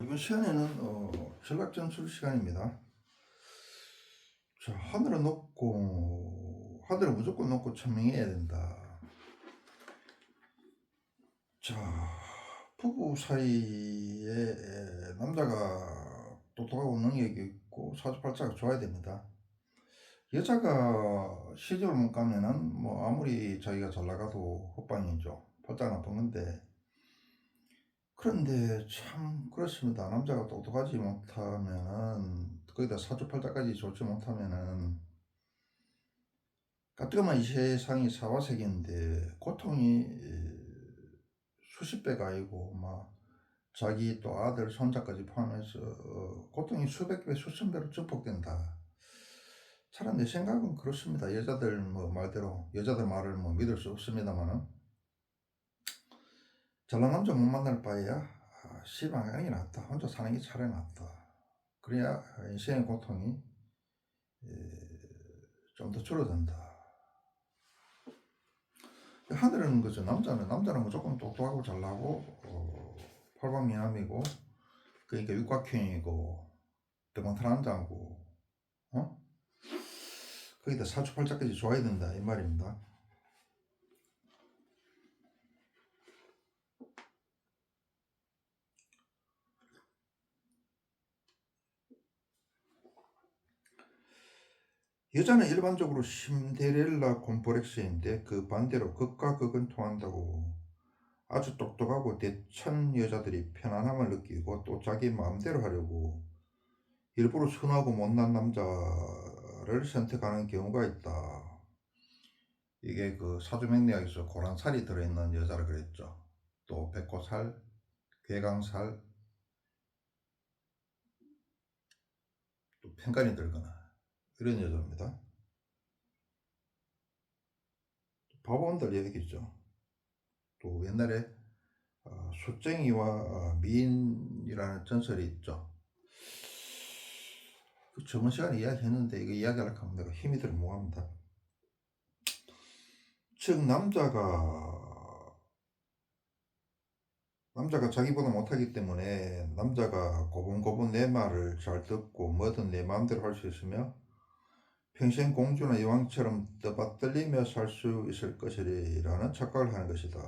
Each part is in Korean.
이번 시간에는 어, 전략 전술 시간입니다. 자, 하늘은 높고 하늘은 무조건 높고 천명해야 된다. 자, 부부 사이에 에, 남자가 똑똑하고 능력이 있고 사주팔자가 좋아야 됩니다. 여자가 시집을 못 가면은 뭐 아무리 자기가 잘 나가도 헛방이죠. 팔자가 나쁜 건데 그런데 참 그렇습니다. 남자가 똑똑하지 못하면은 거기다 사주팔자까지 좋지 못하면은 까뜨거만 이 세상이 사화색인데 고통이 에, 수십 배가 아니고 막 자기 또 아들 손자까지 포함해서 어, 고통이 수백 배 수천 배로 증폭된다. 차라리 내 생각은 그렇습니다. 여자들 뭐 말대로 여자들 말을 뭐 믿을 수 없습니다만은 잘난 남자 못 만날 바에야 아, 시방하는 게 낫다. 혼자 사는 게 차라리 낫다. 그래야 인생의 고통이 좀 더 줄어든다. 하늘은 그죠. 남자는 남자는 무조건 똑똑하고 잘나고 어, 팔방미남이고 그러니까 육각형이고 남자고 어? 거기다 사주팔자까지 좋아야 된다 이 말입니다. 여자는 일반적으로 신데렐라 콤플렉스인데 그 반대로 극과 극은 통한다고 아주 똑똑하고 대천 여자들이 편안함을 느끼고 또 자기 마음대로 하려고 일부러 순하고 못난 남자를 선택하는 경우가 있다. 이게 그 사주맹리학에서 고란살이 들어있는 여자를 그랬죠. 또 백호살, 괴강살, 또 편간이 들거나 이런 여자입니다. 바보원들 얘기죠. 또 옛날에 어, 수쟁이와 어, 미인이라는 전설이 있죠. 그 저번 시간에 이야기했는데 이거 이야기하려고 하면 내가 힘이 들어 뭐합니다. 즉 남자가 남자가 자기보다 못하기 때문에 남자가 고분고분 내 말을 잘 듣고 뭐든 내 마음대로 할 수 있으며 평생 공주나 여왕처럼 떠받들리며 살 수 있을 것이라는 착각을 하는 것이다.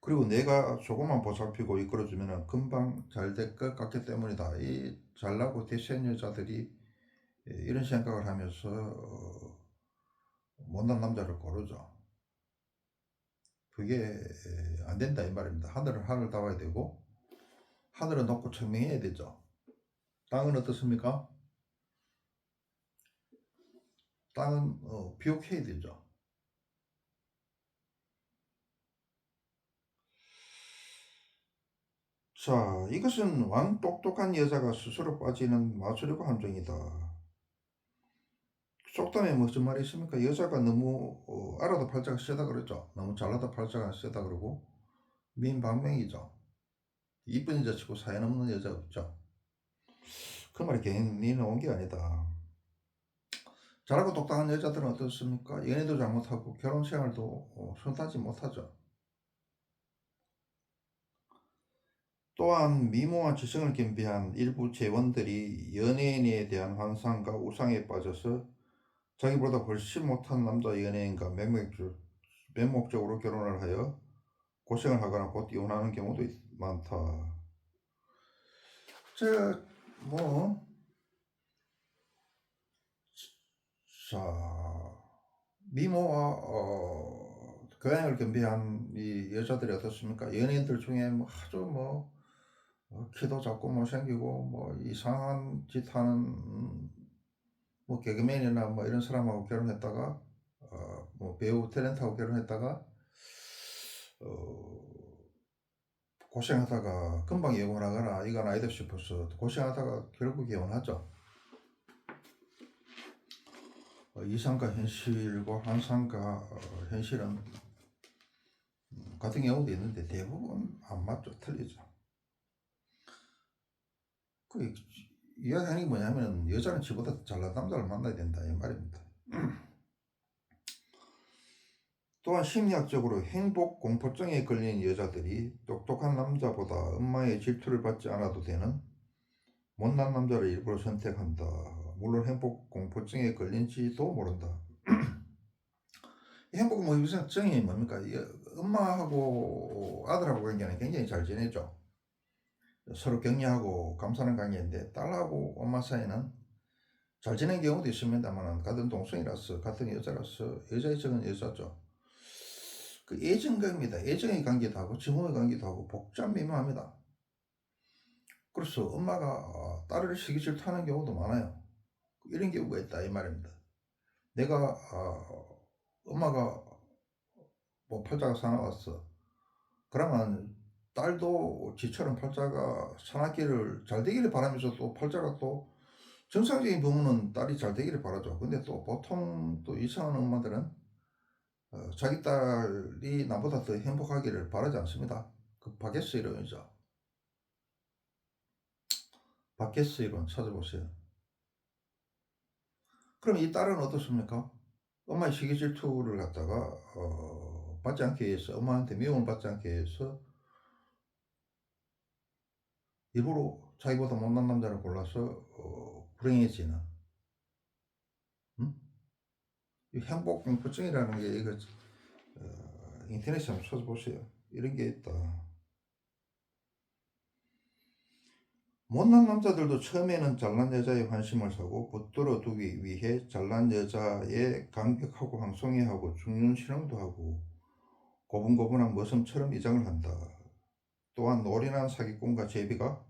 그리고 내가 조금만 보살피고 이끌어주면 금방 잘 될 것 같기 때문이다. 이 잘나고 대세한 여자들이 이런 생각을 하면서 어, 못난 남자를 고르죠. 그게 안 된다 이 말입니다. 하늘은 하늘 다와야 되고 하늘은 높고 청명해야 되죠. 땅은 어떻습니까? 땅은 어, 비옥해야 되죠. 자, 이것은 왕 똑똑한 여자가 스스로 빠지는 마술이고 함정이다. 속담에 무슨 말이 있습니까? 여자가 너무 어, 알아도 팔자가 세다 그랬죠. 너무 잘나도 팔자가 세다 그러고 민방맹이죠. 이쁜 여자 치고 사연 없는 여자 없죠. 그 말이 괜히 나온 게 아니다. 잘하고 똑똑한 여자들은 어떻습니까? 연애도 잘못하고 결혼 생활도 어, 순탄하지 못하죠. 또한 미모와 지성을 겸비한 일부 재원들이 연예인에 대한 환상과 우상에 빠져서 자기보다 훨씬 못한 남자 연예인과 맹목적, 맹목적으로 결혼을 하여 고생을 하거나 곧 이혼하는 경우도 있- 많다. 자, 뭐, 자, 미모와 어, 교양을 겸비한 이 여자들이 어떻습니까? 연예인들 중에 뭐 아주 뭐 어, 키도 작고 못생기고 뭐 이상한 짓 하는 음, 뭐 개그맨이나 뭐 이런 사람하고 결혼했다가 어, 뭐 배우 탤런트하고 결혼했다가 어, 고생하다가 금방 이혼하거나 이건 아니다 싶어서 고생하다가 결국 이혼하죠. 어, 이상과 현실과 환상과 어, 현실은 음, 같은 경우도 있는데 대부분 안 맞죠. 틀리죠. 그 이야기하는 게 뭐냐면 여자는 지보다 잘난 남자를 만나야 된다 이 말입니다. 또한 심리학적으로 행복 공포증에 걸린 여자들이 똑똑한 남자보다 엄마의 질투를 받지 않아도 되는 못난 남자를 일부러 선택한다. 물론 행복 공포증에 걸린지도 모른다. 이 행복 공포증이 뭡니까? 엄마하고 아들하고 관계는 굉장히 잘 지내죠. 서로 격려하고 감사하는 관계인데 딸하고 엄마 사이는 잘 지낸 경우도 있습니다만 같은 동성이라서 같은 여자라서 여자의 적은 여자죠. 그 애정관계입니다. 애정의 관계도 하고 증오의 관계도 하고 복잡 미묘합니다. 그래서 엄마가 어, 딸을 시기 질투하는 경우도 많아요. 이런 경우가 있다 이 말입니다. 내가 어, 엄마가 뭐 팔자가 사나웠어. 그러면 딸도 지처럼 팔자가 사납기를 잘 되기를 바라면서 또 팔자가 또 정상적인 부모는 딸이 잘 되기를 바라죠. 근데 또 보통 또 이상한 엄마들은 어, 자기 딸이 나보다 더 행복하기를 바라지 않습니다. 그 바게스 이론이죠. 바게스 이론 찾아보세요. 그럼 이 딸은 어떻습니까? 엄마의 시기 질투를 갖다가 어, 받지 않게 해서 엄마한테 미움을 받지 않게 해서 일부러 자기보다 못난 남자를 골라서 어, 불행해지는 음? 이 행복 공포증이라는 게 이거 어, 인터넷에 한번 찾아보세요. 이런 게 있다. 못난 남자들도 처음에는 잘난 여자의 관심을 사고 붙들어 두기 위해 잘난 여자의 감격하고 황송해하고 죽는 신앙도 하고 고분고분한 머슴처럼 이장을 한다. 또한 노련한 사기꾼과 제비가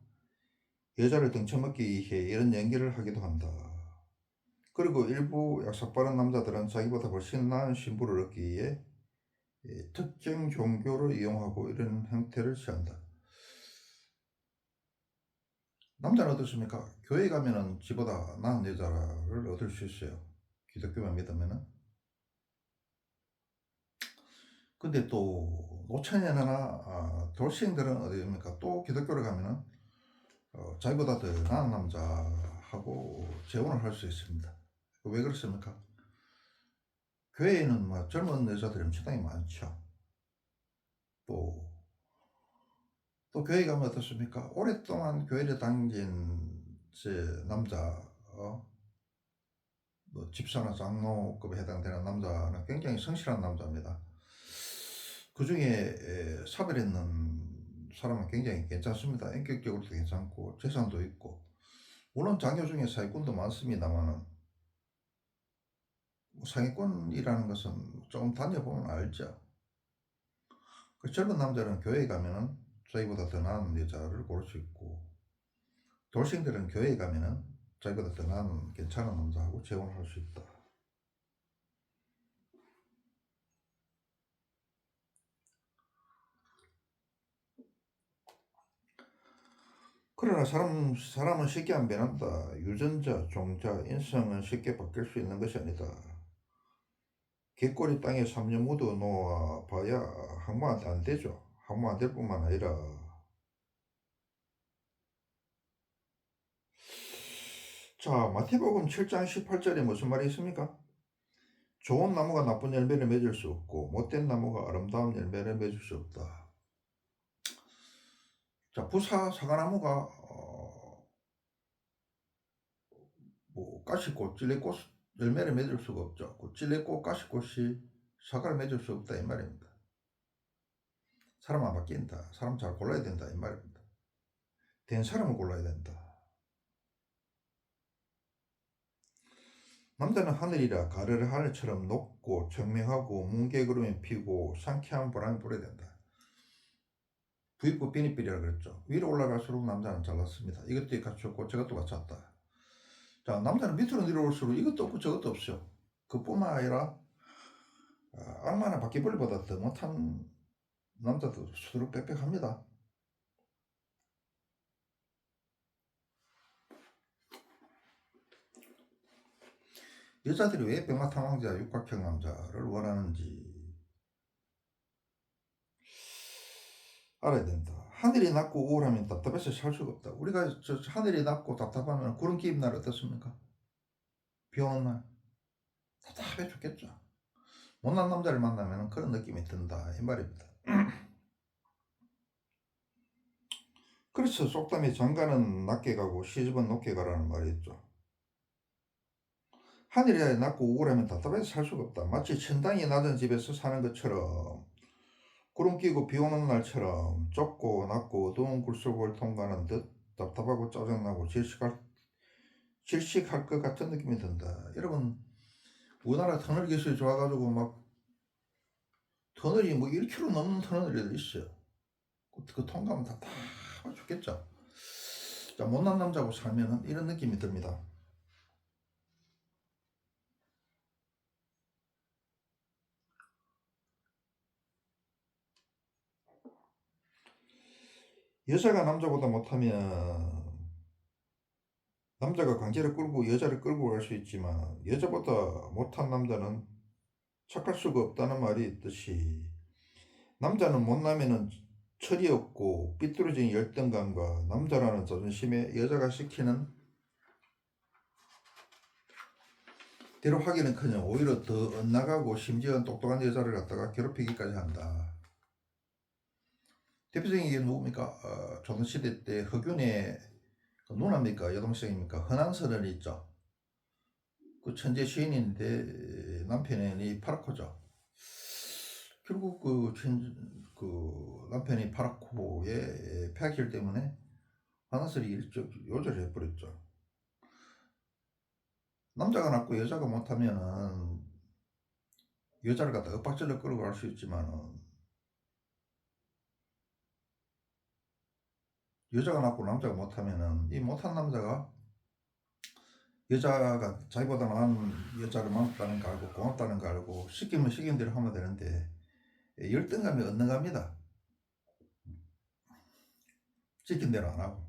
여자를 등쳐먹기 위해 이런 연기를 하기도 한다. 그리고 일부 약삭빠른 남자들은 자기보다 훨씬 나은 신부를 얻기 위해 예, 특정 종교를 이용하고 이런 형태를 취한다. 남자는 어떻습니까? 교회 가면은 지보다 나은 여자를 얻을 수 있어요. 기독교만 믿으면은. 근데 또 노처녀나 아, 돌싱들은 어디입니까? 또 기독교를 가면은 어, 자기보다 더 나은 남자하고 재혼을 할 수 있습니다. 왜 그렇습니까? 교회에는 뭐 젊은 여자들이 엄청나게 많죠. 또 또 교회 가면 어떻습니까? 오랫동안 교회를 제 남자, 어? 뭐 집사나 장로급에 해당되는 남자는 굉장히 성실한 남자입니다. 그 중에 사별했는 사람은 굉장히 괜찮습니다. 인격적으로도 괜찮고 재산도 있고 물론 장교 중에 사기꾼도 많습니다만은 뭐 상위권이라는 것은 조금 다녀보면 알죠. 그 젊은 남자는 교회에 가면은 자기보다 더 나은 여자를 고를 수 있고 돌싱들은 교회에 가면은 자기보다 더 나은 괜찮은 남자하고 재혼을 할수 있다. 그러나 사람, 사람은 쉽게 안 변한다. 유전자, 종자, 인성은 쉽게 바뀔 수 있는 것이 아니다. 갯골이 땅에 3년 묻어 놓아 봐야 항마한테 안 되죠. 될 뿐만 아니라 자 마태복음 7장 18절에 무슨 말이 있습니까? 좋은 나무가 나쁜 열매를 맺을 수 없고 못된 나무가 아름다운 열매를 맺을 수 없다. 자 부사 사과나무가 어, 뭐 가시꽃, 찔레꽃 열매를 맺을 수가 없죠. 그 찔레꽃, 가시꽃이 사과를 맺을 수 없다 이 말입니다. 사람 안 바뀐다. 사람 잘 골라야 된다. 이 말입니다. 된 사람을 골라야 된다. 남자는 하늘이라 가르르 하늘처럼 높고 청명하고 뭉게구름이 피고 상쾌한 보람이 불어야 된다. 부익부 비니필이라 그랬죠. 위로 올라갈수록 남자는 잘났습니다. 이것도 갖췄고 저것도 갖췄다. 자, 남자는 밑으로 내려올수록 이것도 없고 저것도 없어요. 그뿐만 아니라 아, 얼마나 바퀴벌레보다 더 못한 남자도 수두룩 빽빽합니다. 여자들이 왜 백마탄 왕자, 육각형 남자를 원하는지 알아야 된다. 하늘이 낮고 우울하면 답답해서 살 수가 없다. 우리가 저 하늘이 낮고 답답하면 구름 끼는 날 어떻습니까? 비 오는 날 답답해 죽겠죠. 못난 남자를 만나면 그런 느낌이 든다 이 말입니다. 그래서 속담에 장가는 낮게 가고 시집은 높게 가라는 말이 있죠. 하늘이 낮고 우울하면 답답해서 살 수가 없다. 마치 천당이 낮은 집에서 사는 것처럼 구름 끼고 비 오는 날처럼 좁고 낮고 어두운 굴속을 통과하는 듯 답답하고 짜증나고 질식할, 질식할 것 같은 느낌이 든다. 여러분 우리나라 터널 기술이 좋아가지고 막 터널이 뭐 1km 넘는 터널이 있어요. 그, 그 통과하면 답답해 죽겠죠. 자 못난 남자고 살면은 이런 느낌이 듭니다. 여자가 남자보다 못하면 남자가 강제로 끌고 여자를 끌고 갈 수 있지만 여자보다 못한 남자는 착할 수가 없다는 말이 있듯이 남자는 못나면은 철이 없고 삐뚤어진 열등감과 남자라는 자존심에 여자가 시키는 대로 하기는커녕 오히려 더 엇나가고 심지어 똑똑한 여자를 갖다가 괴롭히기까지 한다. 대표적인 게 누굽니까? 어, 조선시대 때 허균의 그 누나입니까? 여동생입니까? 흔한선을 있죠. 그 천재 시인인데 남편이 파라코죠. 결국 그, 천, 그 남편이 파라코의 폐악질 때문에 한한설이 일적 요절을 해버렸죠. 남자가 낳고 여자가 못하면은 여자를 갖다 엇박질러 끌고 갈 수 있지만은 여자가 낳고 남자가 못하면은 이 못한 남자가 여자가 자기보다 나은 여자를 만났다는 거 알고 고맙다는 거 알고 시키면 시킨 대로 하면 되는데 열등감이 엇나갑니다. 시킨 대로 안 하고.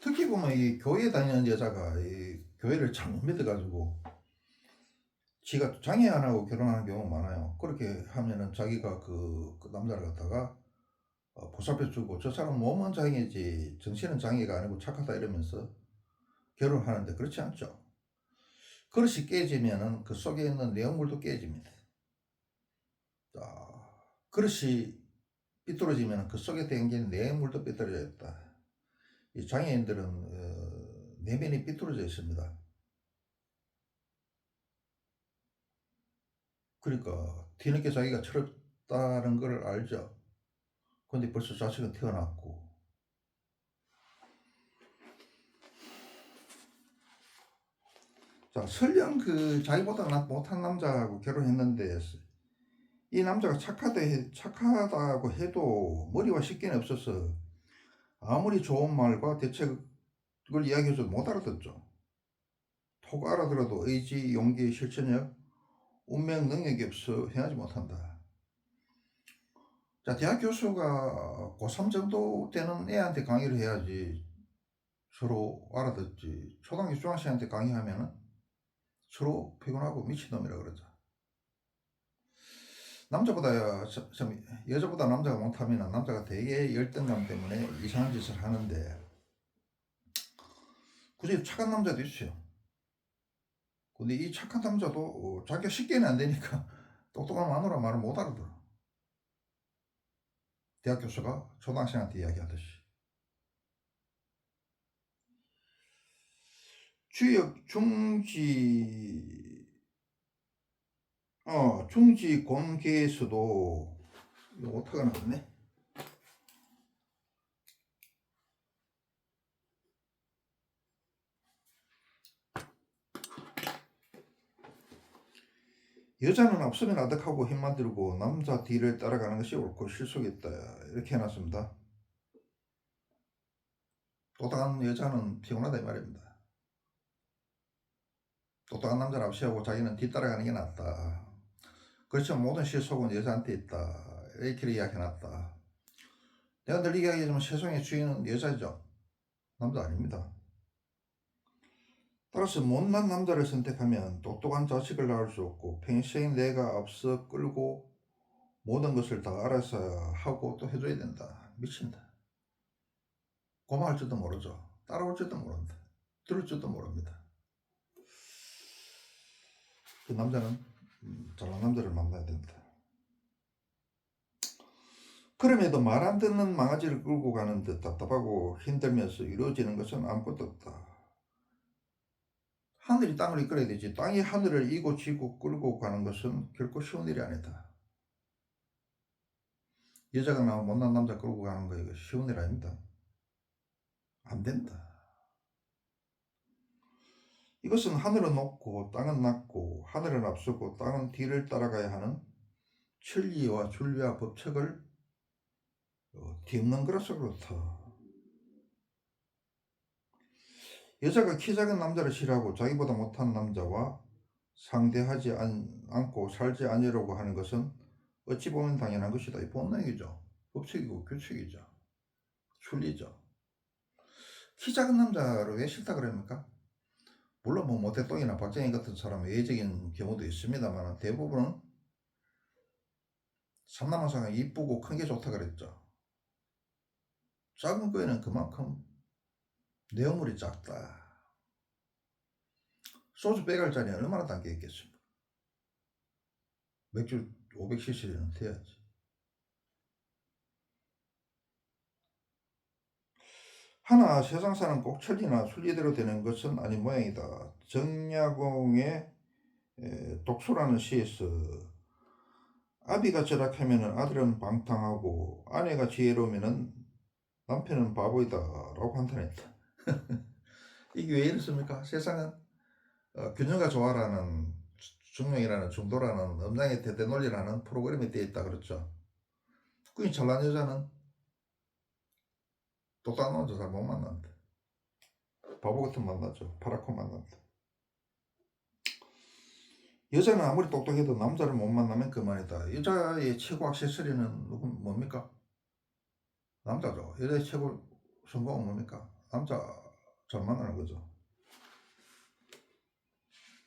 특히 보면 이 교회 다니는 여자가 이 교회를 잘못 믿어가지고 지가 장애 안 하고 결혼하는 경우가 많아요. 그렇게 하면은 자기가 그, 그 남자를 갖다가 어, 보살펴주고 저 사람 몸은 장애지 정신은 장애가 아니고 착하다 이러면서 결혼하는데 그렇지 않죠. 그릇이 깨지면은 그 속에 있는 내용물도 깨집니다. 자, 그릇이 삐뚤어지면 그 속에 담긴 내용물도 삐뚤어져 있다. 이 장애인들은 어, 내면이 삐뚤어져 있습니다. 그러니까 뒤늦게 자기가 철없다는 걸 알죠. 근데 벌써 자식은 태어났고 자 설령 그 자기보다 못한 남자하고 결혼했는데 이 남자가 착하다, 착하다고 해도 머리와 식견이 없어서 아무리 좋은 말과 대책을 이야기해줘도 못 알아듣죠. 톡 알아들어도 의지, 용기, 실천력, 운명, 능력이 없어 행하지 못한다. 자, 대학 교수가 고3 정도 되는 애한테 강의를 해야지 서로 알아듣지. 초등학교, 중학생한테 강의하면은 서로 피곤하고 미친놈이라 그러죠. 남자보다, 참, 여자보다 남자가 못하면 남자가 되게 열등감 때문에 이상한 짓을 하는데, 굳이 착한 남자도 있어요. 근데 이 착한 남자도 어, 자기가 쉽게는 안 되니까 똑똑한 마누라 말을 못 알아들어. 대학 교수가 초등학생한테 이야기하듯이. 주역 중지 어 중지 공개에서도 이거 오타가 나왔네 여자는 앞서면 아득하고 힘만 들고 남자 뒤를 따라가는 것이 옳고 실속있다 이렇게 해놨습니다. 똑똑한 여자는 피곤하다 이 말입니다. 똑똑한 남자를 앞세우고 자기는 뒤따라가는 게 낫다. 그렇죠. 모든 실속은 여자한테 있다. 이렇게 이야기해놨다. 내가 늘 이야기하지만 세상의 주인은 여자죠. 남자 아닙니다. 따라서 못난 남자를 선택하면 똑똑한 자식을 낳을 수 없고 평생 내가 앞서 끌고 모든 것을 다 알아서 하고 또 해줘야 된다. 미친다. 고마울 줄도 모르죠. 따라올 줄도 모른다. 들을 줄도 모릅니다. 그 남자는 음, 잘난 남자를 만나야 된다. 그럼에도 말 안 듣는 망아지를 끌고 가는 듯 답답하고 힘들면서 이루어지는 것은 아무것도 없다. 하늘이 땅을 이끌어야 되지 땅이 하늘을 이고 지고 끌고 가는 것은 결코 쉬운 일이 아니다. 여자가 나와 못난 남자 끌고 가는 거 이거 쉬운 일 아닙니다. 안 된다. 이것은 하늘은 높고 땅은 낮고 하늘은 앞서고 땅은 뒤를 따라가야 하는 천리와 준리와 법칙을 어, 뒤엎는 그렇다. 여자가 키 작은 남자를 싫어하고 자기보다 못한 남자와 상대하지 않, 않고 살지 않으려고 하는 것은 어찌 보면 당연한 것이다. 이 본능이죠. 법칙이고 규칙이죠. 순리죠. 키 작은 남자를 왜 싫다 그럽니까? 물론 뭐 모태똥이나 박정희 같은 사람은 예외적인 경우도 있습니다만 대부분은 삼남아상은 이쁘고 큰 게 좋다 그랬죠. 작은 거에는 그만큼 내용물이 작다. 소주 100알짜리 얼마나 담겨 있겠습니까? 맥주 500cc는 돼야지. 하나 세상 사는 꼭 천리나 순리대로 되는 것은 아닌 모양이다. 정야공의 에, 독소라는 시에서 아비가 절약하면 아들은 방탕하고 아내가 지혜로우면 남편은 바보이다 라고 판단했다. 이게 왜 이렇습니까? 세상은 어, 균형과 조화라는 중명이라는 중도라는 음양의 대대 논리라는 프로그램이 되어 있다 그랬죠. 그니 잘난 여자는 똑똑한 남자 잘 못 만난다. 바보 같은 만나죠. 파라코 만난다. 여자는 아무리 똑똑해도 남자를 못 만나면 그만이다. 여자의 최고 액세서리는 누구 뭡니까? 남자죠. 여자의 최고 성공은 뭡니까? 남자 잘 만나는 거죠.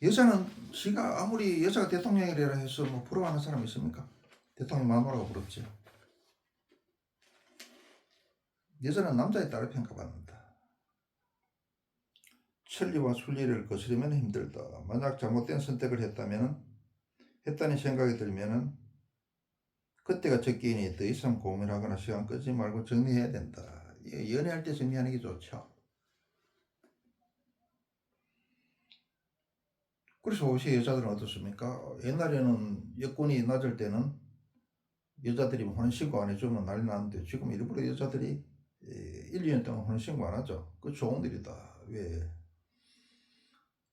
여자는 지가 아무리 여자가 대통령이라 해서 뭐 부러워하는 사람 있습니까? 대통령 마누라가 부럽지. 여자는 남자에 따라 평가받는다. 천리와 순리를 거스르면 힘들다. 만약 잘못된 선택을 했다면 했다는 생각이 들면은 그때가 적기니 더 이상 고민하거나 시간 끄지 말고 정리해야 된다. 예, 연애할 때 정리하는 게 좋죠. 그래서 혹시 여자들은 어떻습니까? 옛날에는 여건이 낮을 때는 여자들이 혼인신고 안 해주면 난리 나는데 지금 일부러 여자들이 1, 2년 동안 혼인신고 안 하죠. 그 좋은 일이다. 왜?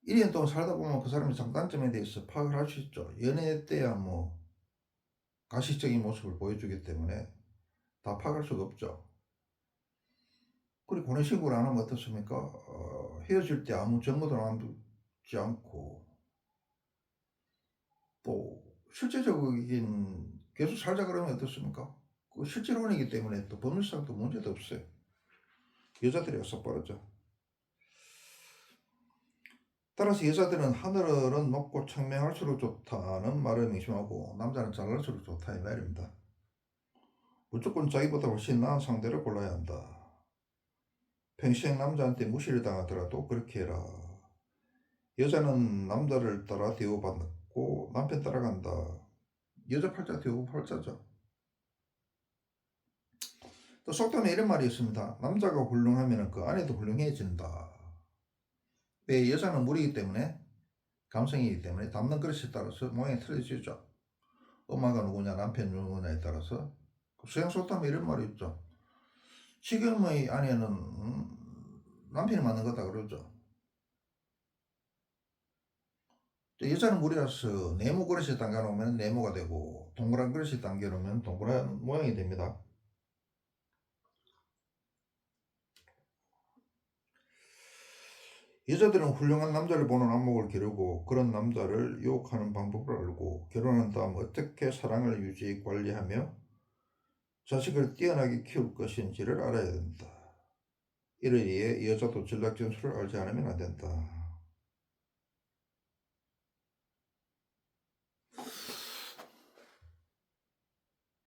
1년 동안 살다 보면 그 사람의 장단점에 대해서 파악을 할 수 있죠. 연애 때야 뭐 가시적인 모습을 보여주기 때문에 다 파악할 수가 없죠. 그리고 혼인신고를 안 하면 어떻습니까? 어, 헤어질 때 아무 정보도 남지 않고 또 실제적인 계속 살자 그러면 어떻습니까? 그 실제론이기 때문에 또 법률상도 문제도 없어요. 여자들이 썩버렸죠. 따라서 여자들은 하늘은 높고 청명할수록 좋다는 말을 명심하고 남자는 잘날수록 좋다 이 말입니다. 무조건 자기보다 훨씬 나은 상대를 골라야 한다. 평생 남자한테 무시를 당하더라도 그렇게 해라. 여자는 남자를 따라 대우받고 남편 따라간다. 여자 팔자 대우 팔자죠. 또 속담에 이런 말이 있습니다. 남자가 훌륭하면 그 아내도 훌륭해진다. 왜 여자는 물이기 때문에 감성이기 때문에 담는 그릇에 따라서 모양이 틀려지죠. 엄마가 누구냐 남편 누구냐에 따라서 수양 속담에 이런 말이 있죠. 지금의 아내는 음, 남편이 맞는 거다 그러죠. 여자는 물이라서 네모 그릇에 담가놓으면 네모가 되고 동그란 그릇에 담겨놓으면 동그란 모양이 됩니다. 여자들은 훌륭한 남자를 보는 안목을 기르고 그런 남자를 유혹하는 방법을 알고 결혼한 다음 어떻게 사랑을 유지 관리하며 자식을 뛰어나게 키울 것인지를 알아야 된다. 이를 위해 여자도 전략 전술을 알지 않으면 안 된다.